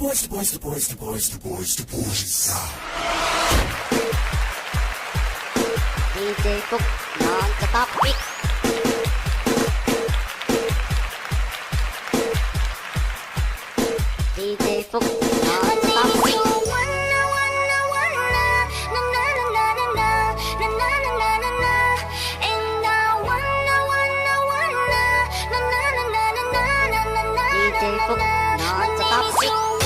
Boys, the boys, the boys, the boys, the boys, the boys. DJ Cook non-topic. DJ Cook non-topic.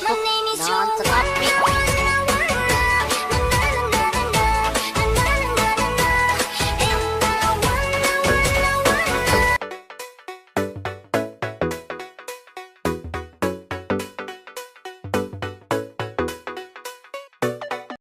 我